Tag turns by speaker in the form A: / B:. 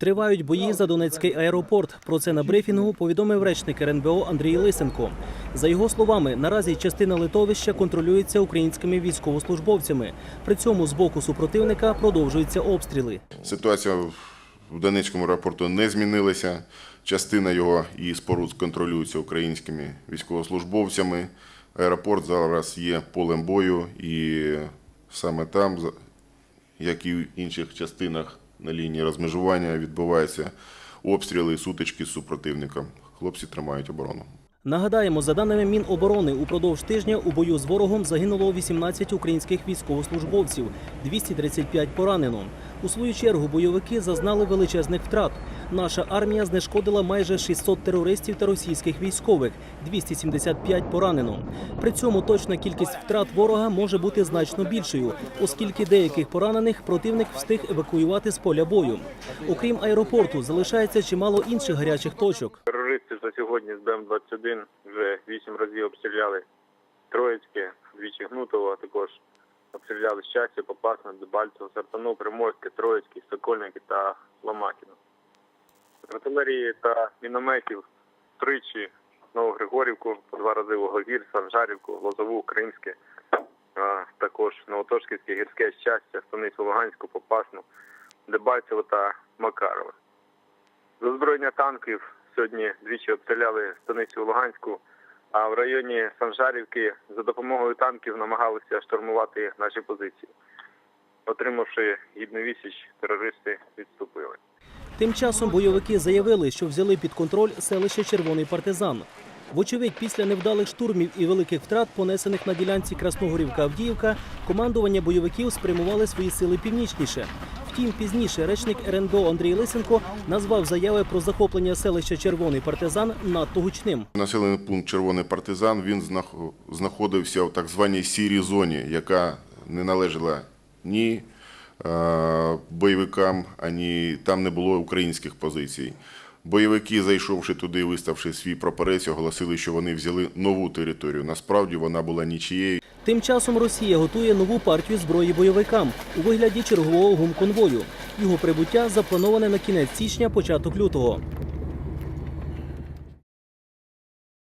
A: Тривають бої за Донецький аеропорт. Про це на брифінгу повідомив речник РНБО Андрій Лисенко. За його словами, наразі частина литовища контролюється українськими військовослужбовцями. При цьому з боку супротивника продовжуються обстріли.
B: Ситуація в Донецькому аеропорту не змінилася. Частина його і споруд контролюється українськими військовослужбовцями. Аеропорт зараз є полем бою, і саме там, як і в інших частинах на лінії розмежування, відбуваються обстріли сутички з супротивником. Хлопці тримають оборону.
A: Нагадаємо, за даними Міноборони, упродовж тижня у бою з ворогом загинуло 18 українських військовослужбовців, 235 поранено. У свою чергу бойовики зазнали величезних втрат. Наша армія знешкодила майже 600 терористів та російських військових, 275 поранено. При цьому точна кількість втрат ворога може бути значно більшою, оскільки деяких поранених противник встиг евакуювати з поля бою. Окрім аеропорту, залишається чимало інших гарячих точок.
C: Терористи за сьогодні з БМ-21 вже вісім разів обстріляли Троїцьке, двічі Гнутово, також обстріляли Щастя, Попасне, Дебальцево, Сартану, Приморське, Троїцьке, Сокольники та Ломакіно. Артилерії та мінометів тричі Новогригорівку, по два рази Луговір, Санжарівку, Лозову, Кримське, а також Новотошківське, Гірське Щастя, Станицю Луганську, Попасну, Дебальцево та Макарове. З озброєння танків сьогодні двічі обстріляли станицю Луганську, а в районі Санжарівки за допомогою танків намагалися штурмувати наші позиції. Отримавши гідну відсіч, терористи відступили.
A: Тим часом бойовики заявили, що взяли під контроль селище Червоний партизан. Вочевидь, після невдалих штурмів і великих втрат, понесених на ділянці Красногорівка-Авдіївка, командування бойовиків спрямували свої сили північніше. Втім, пізніше речник РНБО Андрій Лисенко назвав заяви про захоплення селища Червоний партизан надто гучним.
B: Населений пункт Червоний партизан він знаходився в так званій сірій зоні, яка не належала ні бойовикам, ані там не було українських позицій. Бойовики, зайшовши туди, виставши свій прапорець, оголосили, що вони взяли нову територію. Насправді вона була нічією.
A: Тим часом Росія готує нову партію зброї бойовикам у вигляді чергового гумконвою. Його прибуття заплановане на кінець січня, початок лютого.